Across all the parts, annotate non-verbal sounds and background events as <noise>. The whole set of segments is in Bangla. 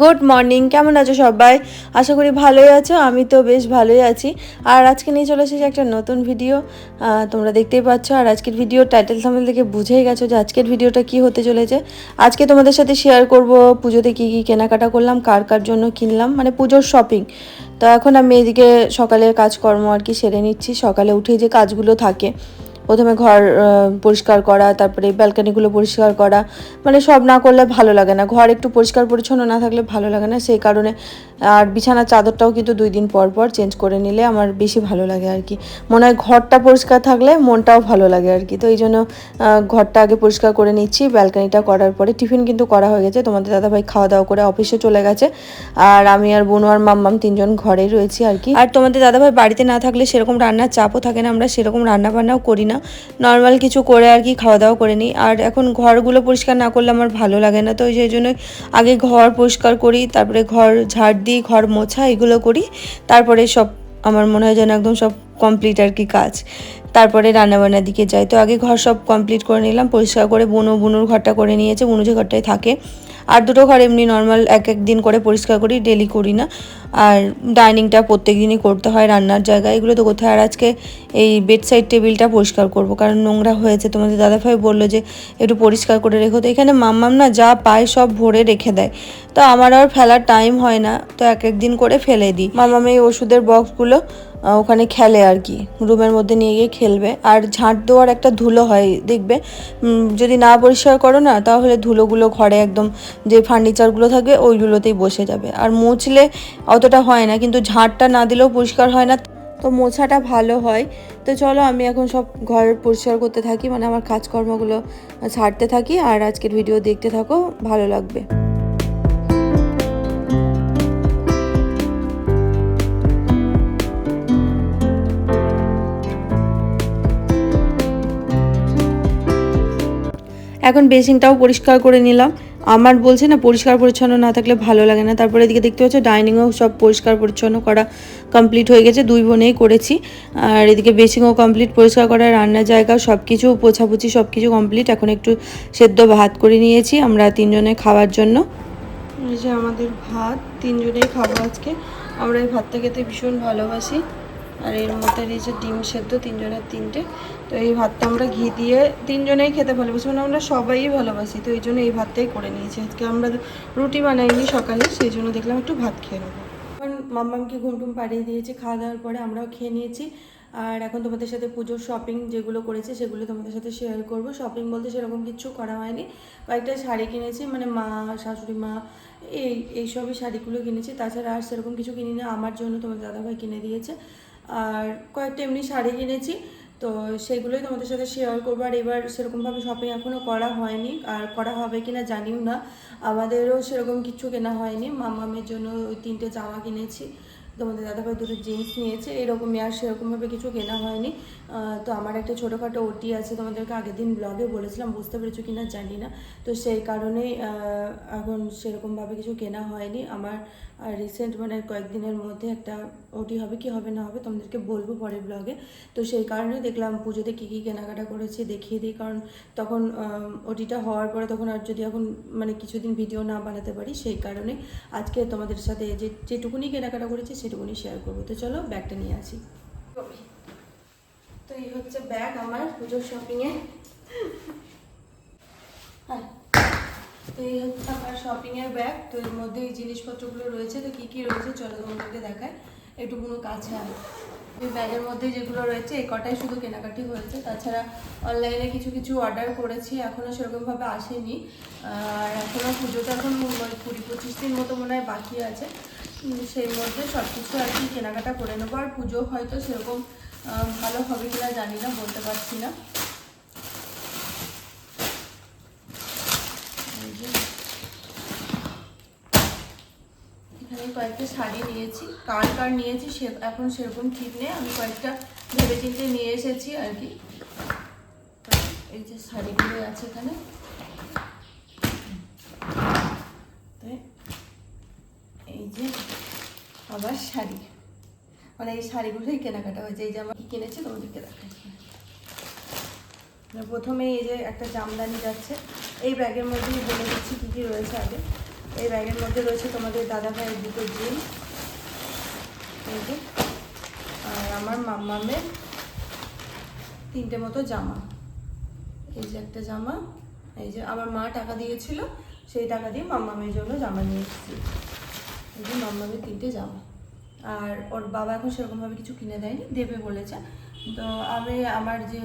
গুড মর্নিং কেমন আছো সবাই? আশা করি ভালোই আছো, আমি তো বেশ ভালোই আছি। আর আজকে নিয়ে চলে এসেছি একটা নতুন ভিডিও তোমরা দেখতেই পাচ্ছ। আর আজকের ভিডিও টাইটেল থামেল থেকে বুঝেই গেছো যে আজকের ভিডিওটা কি হতে চলেছে। আজকে তোমাদের সাথে শেয়ার করব পুজোতে কি কি কেনাকাটা করলাম, কার কার জন্য কিনলাম মানে পুজোর শপিং তো এখন আমি এদিকে সকালের কাজকর্ম আর কি সেরে নিচ্ছি। সকালে উঠে যে কাজগুলো থাকে প্রথমে ঘর পরিষ্কার করা, তারপরে ব্যালকানিগুলো পরিষ্কার করা। মানে সব না করলে ভালো লাগে না। ঘর একটু পরিষ্কার পরিচ্ছন্ন না থাকলে ভালো লাগে না। সেই কারণে আর বিছানার চাদরটাও কিন্তু দুই দিন পর পর চেঞ্জ করে নিলে আমার বেশি ভালো লাগে আর কি। মনে হয় ঘরটা পরিষ্কার থাকলে মনটাও ভালো লাগে আর কি। তো এই জন্য ঘরটা আগে পরিষ্কার করে নিচ্ছি। ব্যালকানিটা করার পরে টিফিন কিন্তু করা হয়ে গেছে। তোমাদের দাদাভাই খাওয়া দাওয়া করে অফিসে চলে গেছে। আর আমি আর বোনু আর মাম্মাম তিনজন ঘরেই রয়েছি আর কি। আর তোমাদের দাদাভাই বাড়িতে না থাকলে সেরকম রান্নার চাপও থাকে না। আমরা সেরকম রান্না বান্নাও করি না। নর্মাল কিছু করে আর কি খাওয়া দাওয়া করে নিই। আর এখন ঘরগুলো পরিষ্কার না করলে আমার ভালো লাগে না। তো সেই জন্য আগে ঘর পরিষ্কার করি, তারপরে ঘর ঝাড় দিই, ঘর মোছা, এগুলো করি। তারপরে সব, আমার মনে হয় যেন একদম সব কমপ্লিট আর কি কাজ। তারপরে রান্নাবান্নার দিকে যাই। তো আগে ঘর সব কমপ্লিট করে নিলাম, পরিষ্কার করে বুনো, বুনুর ঘরটা করে নিয়েছে, বুনু যে ঘরটায় থাকে। আর দুটো ঘর এমনি নর্মাল এক এক দিন করে পরিষ্কার করি ডেলি করি না। আর ডাইনিংটা প্রত্যেক দিনই করতে হয় রান্নার জায়গা। এগুলো তো কোথায়? আর আজকে এই বেড সাইড টেবিলটা পরিষ্কার করব, কারণ নোংরা হয়েছে। তোমাদের দাদাভাই বলল যে, একটু পরিষ্কার করে রেখো। তো এখানে মাম্মাম না যা পায় সব ভরে রেখে দেয়। তো আমার আর ফেলার টাইম হয় না। তো এক এক দিন করে ফেলে দিই। মামাম এই ওষুধের বক্সগুলো ওখানে খেলে আর কি। রুমের মধ্যে নিয়ে গিয়ে খেলবে। আর ঝাঁট দেওয়ার একটা ধুলো হয়, দেখবে? যদি না পরিষ্কার করো না, তাহলে ধুলোগুলো ঘরে একদম যে ফার্নিচারগুলো থাকবে, ওইগুলোতেই বসে যাবে। আর মুছলে অতটা হয় না, কিন্তু ঝাঁটটা না দিলেও পরিষ্কার হয় না। তো মোছাটা ভালো হয়। তো চলো, আমি এখন সব ঘর পরিষ্কার করতে থাকি মানে আমার কাজকর্মগুলো ছাড়তে থাকি। আর আজকের ভিডিও দেখতে থাকো, ভালো লাগবে। এখন বেসিনটাও পরিষ্কার করে নিলাম। আমার বলছে না পরিষ্কার পরিচ্ছন্ন না থাকলে ভালো লাগে না। তারপরে এদিকে দেখতে পাচ্ছ ডাইনিংও সব পরিষ্কার পরিচ্ছন্ন করা কমপ্লিট হয়ে গেছে, দুই বোনেই করেছি। আর এদিকে বেসিংও কমপ্লিট পরিষ্কার করা, রান্নার জায়গা সব কিছু পোছাপুছি সব কিছু কমপ্লিট। এখন একটু সেদ্ধ ভাত করে নিয়েছি আমরা তিনজনে খাওয়ার জন্য। এই যে আমাদের ভাত, তিনজনেই খাব আজকে। আমরা এই ভাতটা খেতে ভীষণ ভালোবাসি। আর এর মধ্যে রয়েছে ডিম সেদ্ধ, তিনজনের তিনটে। তো এই ভাতটা আমরা ঘি দিয়ে তিনজনেই খেতে ভালোবাসি মানে আমরা সবাই ভালোবাসি, তো এই জন্য এই ভাতটাই করে নিয়েছি। আজকে আমরা রুটি বানাইনি সকালে, সেই জন্য দেখলাম একটু ভাত খেয়ে নেব। এখন মাম্মামকে ঘুম টুম পাড়িয়ে দিয়েছি, খাওয়া দাওয়ার পরে আমরাও খেয়ে নিয়েছি। আর এখন তোমাদের সাথে পুজোর শপিং যেগুলো করেছে, সেগুলো তোমাদের সাথে শেয়ার করব। শপিং বলতে সেরকম কিছু করা হয়নি। কয়েকটা শাড়ি কিনেছি মানে মা, শাশুড়ি মা, এই, এইসবই শাড়িগুলো কিনেছি। তাছাড়া আর সেরকম কিছু কিনি না আমার জন্য তোমার দাদাভাই কিনে দিয়েছে। আর কয়েকটা এমনি শাড়ি কিনেছি। তো সেগুলোই তোমাদের সাথে শেয়ার করব। আর এবার সেরকমভাবে শপিং এখনও করা হয়নি। আর করা হবে কি না জানিও না। আমাদেরও সেরকম কিছু কেনা হয়নি। মামামের জন্য ওই তিনটে জামা কিনেছি। তোমাদের দাদাভাই দুটো জিন্স নিয়েছে, এরকমই আর সেরকমভাবে কিছু কেনা হয়নি। তো আমার একটা ছোটোখাটো ওটি আছে, তোমাদেরকে আগের দিন ব্লগে বলেছিলাম, বুঝতে পেরেছ কি না জানি না। তো সেই কারণেই এখন সেরকমভাবে কিছু কেনা হয়নি। আমার রিসেন্ট মানে কয়েকদিনের মধ্যে একটা ওটি হবে, কি হবে না হবে তোমাদেরকে বলব পরের ব্লগে তো সেই কারণে দেখলাম পুজোতে কী কী কেনাকাটা করেছি, দেখিয়ে দিই। কারণ তখন ওটিটা হওয়ার পরে তখন আর যদি এখন মানে কিছুদিন ভিডিও না বানাতে পারি, সেই কারণে আজকে তোমাদের সাথে যে যেটুকুনি কেনাকাটা করেছি সেটুকুনি শেয়ার করব। তো চলো ব্যাগটা নিয়ে আসি। তো এই হচ্ছে ব্যাগ আমার পুজোর শপিংয়ে হ্যাঁ তো এই হচ্ছে আমার শপিংয়ের ব্যাগ। তো এর মধ্যে এই জিনিসপত্রগুলো রয়েছে। তো কী কী রয়েছে চলো তোমাদেরকে দেখায় একটু কোনো কাছে আনো এই ব্যাগের মধ্যে যেগুলো রয়েছে, এই কটাই শুধু কেনাকাটি হয়েছে। তাছাড়া অনলাইনে কিছু কিছু অর্ডার করেছি। এখনও সেরকমভাবে আসেনি। আর এখনও পুজোটা এখন কুড়ি পঁচিশ দিন মতো মনে হয় বাকি আছে। সেই মধ্যে সব কিছু আর কি কেনাকাটা করে নেব। আর পুজো হয়তো সেরকম ভালো হবে কিনা জানি না, বলতে পারছি না। এখানে কয়েকটা শাড়ি নিয়েছি। কার কার নিয়েছি সে, এখন সেরকম ঠিক নেই। আমি কয়েকটা ভেবে চিন্তে নিয়ে এসেছি আর কি। এই যে শাড়িগুলো আছে এখানে তো এই যে আবার শাড়ি। মানে এই শাড়িগুলোই কেনাকাটা হয়েছে। এই যে আমার কিনেছি তোমাদেরকে দেখাই। প্রথমে এই যে একটা জামদানি যাচ্ছে। এই ব্যাগের মধ্যেই বলে দিচ্ছি কী কী রয়েছে আগে। এই ব্যাগের মধ্যে রয়েছে তোমাদের দাদা ভাইয়ের দুটো জিন্স এই যে। আর আমার মাম্মামের তিনটে মতো জামা। এই যে একটা জামা, এই যে আমার মা টাকা দিয়েছিল, সেই টাকা দিয়ে মাম্মামের জন্য জামা নিয়ে এসেছি। এই যে তিনটে জামা। আর ওর বাবা এখন সেরকমভাবে কিছু কিনে দেয়নি, দেবে বলেছে। তো আমি আমার যে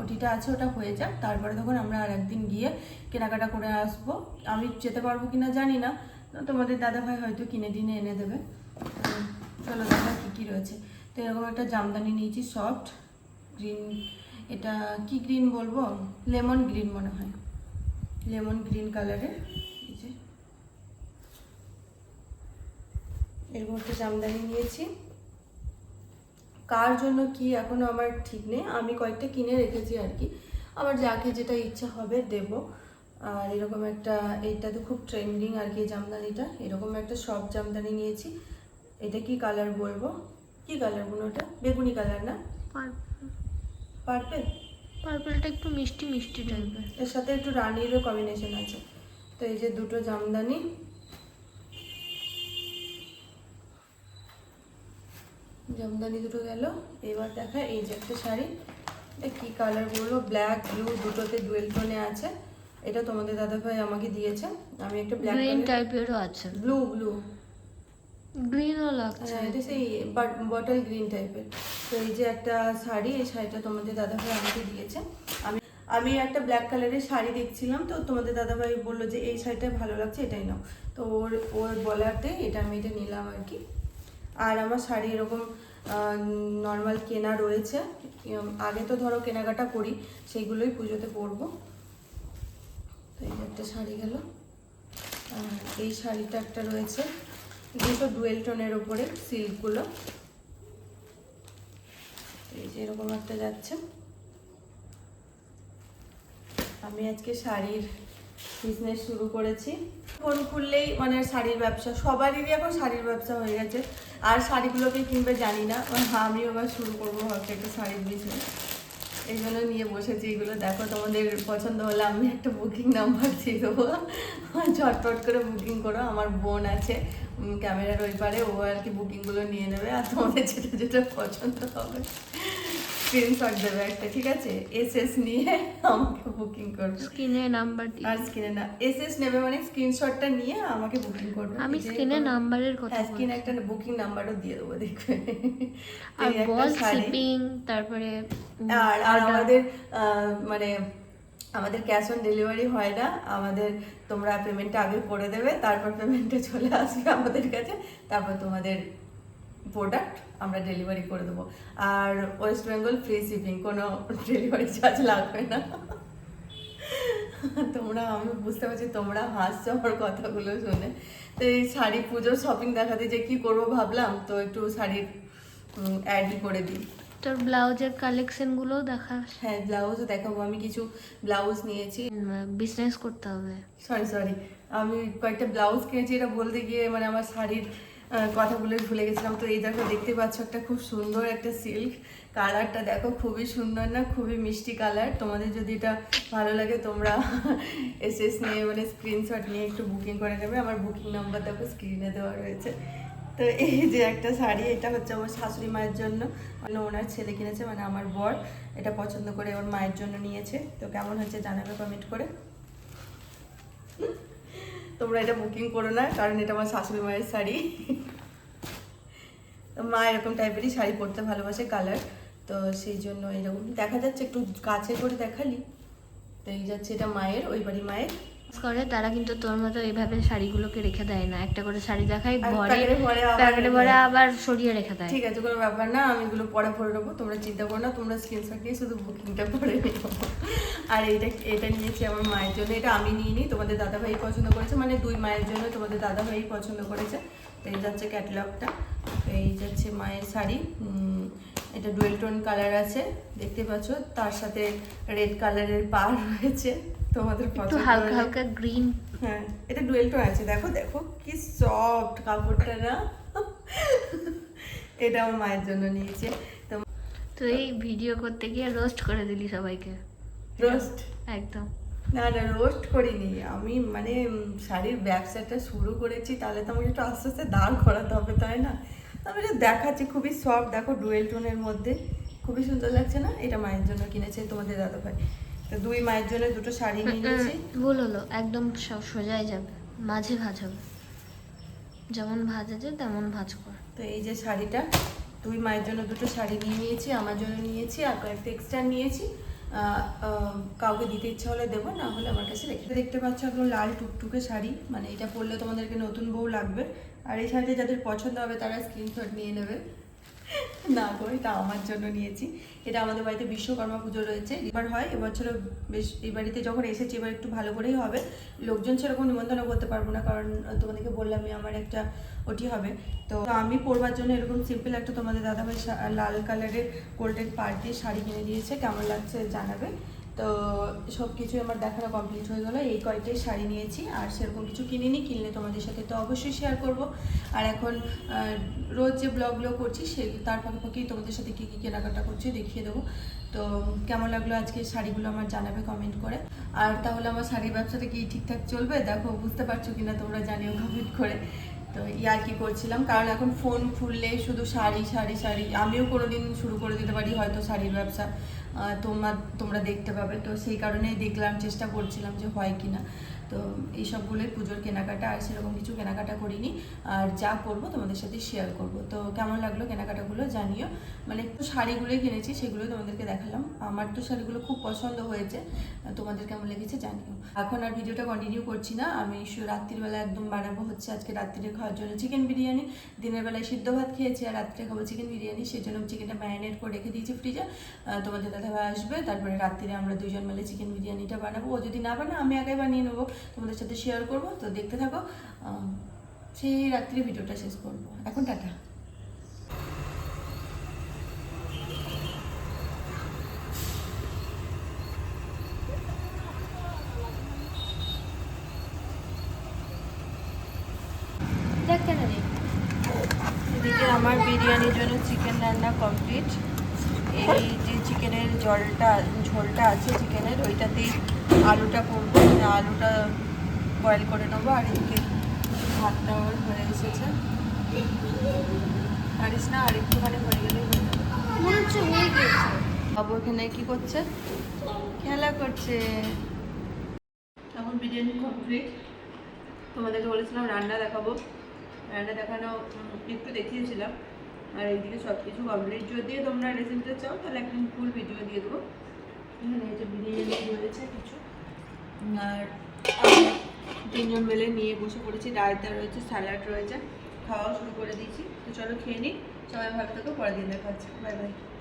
ওটিটা আছে ওটা হয়ে যাক, তারপরে তখন আমরা আর একদিন গিয়ে কেনাকাটা করে আসব। আমি যেতে পারব কিনা জানি না। তোমাদের দাদা ভাই হয়তো কিনে টিনে এনে দেবে। চলো দাদা কী কী রয়েছে। তো এরকম একটা জামদানি নিয়েছি, সফট গ্রিন, এটা কি গ্রিন বলব? লেমন গ্রিন মনে হয়। লেমন গ্রিন কালারের এই যে এরকম একটা জামদানি নিয়েছি। কার জন্য কি এখনও আমার ঠিক নেই আমি কয়েকটা কিনে রেখেছি আর কি। আমার যাকে যেটা ইচ্ছা হবে দেব। আর এরকম একটা এইটা তো খুব ট্রেন্ডিং আর কি জামদানিটা। এরকম একটা সব জামদানি নিয়েছি। এটা কি কালার বলব? কি কালার বলব ওটা? বেগুনি কালার না? পার্পেল পার্পলটা একটু মিষ্টি মিষ্টি টাইপের এর সাথে একটু রানিরও কম্বিনেশন আছে। তো এই যে দুটো জামদানি জামদানি দুটো গেল। এবার দেখা এই যে একটা শাড়ি। এটা কি কালার ব্ল্যাক ব্লু দুটোতে ডুয়েল টোনে আছে। এটা তোমাদের দাদাভাই আমাকে দিয়েছে। আমি একটা ব্ল্যাক গ্রিন টাইপেরও আছে। ব্লু ব্লু গ্রিনও লাগছে। হ্যাঁ এটা সেই বটল গ্রিন টাইপের তো এই যে একটা শাড়ি এই শাড়িটা তোমাদের দাদাভাই আমাকে দিয়েছে। আমি আমি একটা ব্ল্যাক কালারের শাড়ি দেখছিলাম তো তোমাদের দাদাভাই বলল যে এই শাড়িটা ভালো লাগছে এটাই নাও। তো ওর ওর বলাতে এটা আমি এটা নিলাম আর কি। আর আমার শাড়ি এরকম নর্মাল কেনা রয়েছে। আগে তো ধরো কেনাকাটা করি, সেইগুলোই পুজোতে পরবো। তো এই একটা শাড়ি গেল। এই শাড়িটা একটা রয়েছে। দুটো ডুয়েল টোনের ওপরে সিল্কগুলো। এই যে এরকম একটা যাচ্ছে। আমি আজকে শাড়ির বিজনেস শুরু করেছি। ফোন খুললেই মানে শাড়ির ব্যবসা, সবারই এখন শাড়ির ব্যবসা হয়ে গেছে। আর শাড়িগুলোকে কিনবে জানি না। আমি এবার শুরু করব ভাবছি একটা শাড়ির বিজনেস এই জন্য নিয়ে বসেছি এগুলো। দেখো তোমাদের পছন্দ হলে আমি একটা বুকিং নাম্বার দিয়ে দেবো। ঝটপট করে বুকিং করো। আমার বোন আছে ক্যামেরার ওই পারে। ও আর কি বুকিংগুলো নিয়ে নেবে। আর তোমাদের যেটা যেটা পছন্দ হবে। স্ক্রিনশট দেবে একটা ঠিক আছে? এস এস নিয়ে আমাকে বুকিং করবে। স্ক্রিনে নাম্বার আর স্ক্রিনে না এস এস নেবে মানে স্ক্রিনশটটা নিয়ে আমাকে বুকিং করবে। আমি স্ক্রিনে নাম্বারের কথা হ্যাঁ স্ক্রিনে একটা বুকিং নাম্বারও দিয়ে দেবো দেখবে। আর বল শিপিং তারপরে আর আর আমাদের মানে আমাদের ক্যাশ অন ডেলিভারি হয় না। আমাদের তোমরা পেমেন্টটা আগে করে দেবে তারপর পেমেন্টটা চলে আসবে আমাদের কাছে। তারপর তোমাদের প্রোডাক্ট আমরা ডেলিভারি করে দেবো। আর ওয়েস্ট বেঙ্গল ফ্রি শিপিং কোনো ডেলিভারি চার্জ লাগবে না। তোমরা আমি বুঝতে পারছি তোমরা হাসছো আমার কথাগুলো শুনে। তো এই শাড়ি পুজোর শপিং দেখাতে যে কি করব ভাবলাম তো একটু শাড়ির অ্যাডই করে দিই। তোর ব্লাউজের কালেকশন গুলোও দেখা হ্যাঁ ব্লাউজও দেখাবো। আমি কিছু ব্লাউজ নিয়েছি। বিজনেস করতে হবে। সরি সরি আমি কয়েকটা ব্লাউজ কিনেছি এটা বলতে গিয়ে মানে আমার শাড়ির আহ, কথাগুলো ভুলে গেছিলাম। তো এই দেখো দেখতে পাচ্ছ একটা খুব সুন্দর একটা সিল্ক কালারটা দেখো খুবই সুন্দর না খুবই মিষ্টি কালার তোমাদের যদি এটা ভালো লাগে তোমরা <laughs> এস এস নিয়ে মানে স্ক্রিনশট নিয়ে একটু বুকিং করে নেবে। আমার বুকিং নাম্বার দেখো স্ক্রিনে দেওয়া রয়েছে। তো এই যে একটা শাড়ি এটা হচ্ছে আমার শাশুড়ি মায়ের জন্য। মানে ওনার ছেলে কিনেছে মানে আমার বর। এটা পছন্দ করে ওর মায়ের জন্য নিয়েছে। তো কেমন হচ্ছে জানাবে কমেন্ট করে। তোমরা এটা বুকিং করো না কারণ এটা আমার শাশুড়ি মায়ের শাড়ি। মা এরকম টাইপেরই শাড়ি পরতে ভালোবাসে কালার তো সেই জন্য এরকম। দেখা যাচ্ছে একটু কাছে করে দেখালি। তো এই যাচ্ছে এটা মায়ের ওই বাড়ি মায়ের। করে তারা কিন্তু তোর মতো এইভাবে শাড়িগুলোকে রেখে দেয় না। একটা করে শাড়ি দেখাই ভরে প্যাকেটে ভরে আবার ভরে সরিয়ে রেখে দেয়। ঠিক আছে কোনো ব্যাপার না আমি এগুলো পরে পরে নেব তোমরা চিন্তা করো না তোমরা স্ক্রিনশট শুধু বুকিংটা করে আর এইটা এটা নিয়েছি আমার মায়ের জন্য এটা আমি নিয়ে নিই তোমাদের দাদাভাই পছন্দ করেছে মানে দুই মায়ের জন্য তোমাদের দাদাভাই পছন্দ করেছে। তো এই যাচ্ছে ক্যাটালগটা এই যাচ্ছে মায়ের শাড়ি এটা ডুয়েল টোন কালার আছে দেখতে পাচ্ছ? তার সাথে রেড কালারের পা রয়েছে তোমাদের একটু হালকা হালকা গ্রিন হ্যাঁ এটা ডুয়েল টোন আছে দেখো দেখো কি সফট কাপড়টা না? <laughs> এটা আমার মায়ের জন্য নিয়েছে। তো তো এই ভিডিও করতে গিয়ে রোস্ট করে দিলি সবাইকে। রোস্ট একদম। না না রোস্ট করিনি। আমি মানে শাড়ির ব্যবসাটা শুরু করেছি তাহলে তো আমাকে একটু আস্তে আস্তে দাঁড় করাতে হবে তাই না? আমি এটা দেখাচ্ছি খুবই সফট দেখো ডুয়েল টোনের মধ্যে। খুবই সুন্দর লাগছে না? এটা মায়ের জন্য কিনেছে তোমাদের দাদা ভাই তো দুই মায়ের জন্য দুটো শাড়ি নিয়েছি। ভুল হলো একদম সোজাই যাবে মাঝে ভাজ হবে। যেমন ভাজ আছে তেমন ভাজ কর। তো এই যে শাড়িটা দুই মায়ের জন্য দুটো শাড়ি নিয়ে নিয়েছি আমার জন্য নিয়েছি আর কয়েকটা এক্সট্রা নিয়েছি। কাউকে দিতে ইচ্ছা হলে দেবো, না হলে আমার কাছে রেখে দেখতে পাচ্ছ একদম লাল টুকটুকে শাড়ি মানে এটা পরলে তোমাদেরকে নতুন বউ লাগবে। আর এই শাড়িটা যাদের পছন্দ হবে তারা স্ক্রিনশট নিয়ে নেবে। না করি তা আমার জন্য নিয়েছি। এটা আমাদের বাড়িতে বিশ্বকর্মা পুজো রয়েছে। এবার হয়, এবছরও বেশ, এই বাড়িতে যখন এসেছি, এবার একটু ভালো করেই হবে। লোকজন সেরকম নিমন্ত্রণ করতে পারব না, কারণ তোমাদেরকে বললাম আমার একটা ওটি হবে। তো আমি পরবার জন্য এরকম সিম্পল একটা তোমাদের দাদাভাই লাল কালারের গোল্ডেন পার্টি শাড়ি কিনে দিয়েছে। কেমন লাগছে জানাবে। তো সব কিছু আমার দেখানো কমপ্লিট হয়ে গেলো। এই কয়েকটাই শাড়ি নিয়েছি আর সেরকম কিছু কিনিনি, কিনলে তোমাদের সাথে তো অবশ্যই শেয়ার করব। আর এখন রোজ যে ব্লগগুলো করছি সে, তার পাশাপাশি তোমাদের সাথে কী কী কেনাকাটা করছি দেখিয়ে দেবো। তো কেমন লাগল আজকে শাড়িগুলো আমার জানাবে কমেন্ট করে। আর তাহলে আমার শাড়ির ব্যবসাটা কি ঠিকঠাক চলবে? দেখো, বুঝতে পারছ কিনা তোমরা জানিও কমেন্ট করে। তো ইয়ার কি করছিলাম। কারণ এখন ফোন খুললে শুধু শাড়ি শাড়ি শাড়ি। আমিও কোনোদিন শুরু করে দিতে পারি হয়তো শাড়ির ব্যবসা। তোমরা, তোমার দেখতে পাবে। তো সেই কারণেই দেখলাম, চেষ্টা করছিলাম যে হয় কি না তো এই সবগুলোই পুজোর কেনাকাটা আর সেরকম কিছু কেনাকাটা করিনি। আর যা করব তোমাদের সাথে শেয়ার করব। তো কেমন লাগল কেনাকাটাগুলো জানিও। মানে একটু শাড়িগুলোই কিনেছি সেগুলো তোমাদেরকে দেখালাম। আমার তো শাড়িগুলো খুব পছন্দ হয়েছে। তোমাদের কেমন লেগেছে জানিও। এখন আর ভিডিওটা কন্টিনিউ করছি না। আমি রাত্রিবেলা একদম বানাবো হচ্ছে। আজকে রাত্রিরে খাওয়ার জন্য চিকেন বিরিয়ানি। দিনের বেলায় সিদ্ধ ভাত খেয়েছি আর রাত্রে খাব চিকেন বিরিয়ানি। সেই জন্য চিকেনটা ম্যারিনেট করে রেখে দিয়েছি ফ্রিজে তোমাদের দাদাভাই আসবে। তারপরে রাত্রিরে আমরা দুজন মিলে চিকেন বিরিয়ানিটা বানাবো। ও যদি না বানায়, আমি আগে বানিয়ে নেব। তোমাদের সাথে শেয়ার করব। তো দেখতে থাকো। সেই রাত্রি ভিডিওটা শেষ করব। এখন টাটা। এদিকে আমার বিরিয়ানির জন্য চিকেন রান্না কমপ্লিট এই যে চিকেনের জলটা ঝোলটা আছে চিকেনের ওইটাতেই আলুটা করব। আলুটা বয়েল করে নেব আর এদিকে ভাতটা আমার হয়ে এসেছে। পারিস না আর একটুখানি হয়ে গেলেই হয়ে যাবে। মনে হয়ে বাবু এখানে কি করছে? খেলা করছে। এখন বিরিয়ানি কমপ্লিট তোমাদেরকে বলেছিলাম রান্না দেখাবো। রান্না দেখানো একটু দেখিয়েছিলাম। আর এইদিকে সব কিছু কমপ্লিট যদি তোমরা রেসিপিটা চাও তাহলে একদিন ফুল ভিডিও দিয়ে দেবো। এখানে এই যে বিরিয়ানি রয়েছে কিছু। আর তিনজন মিলে নিয়ে বসে পড়েছি রায়তা রয়েছে, স্যালাড রয়েছে, খাওয়াও শুরু করে দিয়েছি। তো চলো খেয়ে নিই। সবাই ভালো থাকো, পরের দিন দেখা হচ্ছে। Bye bye.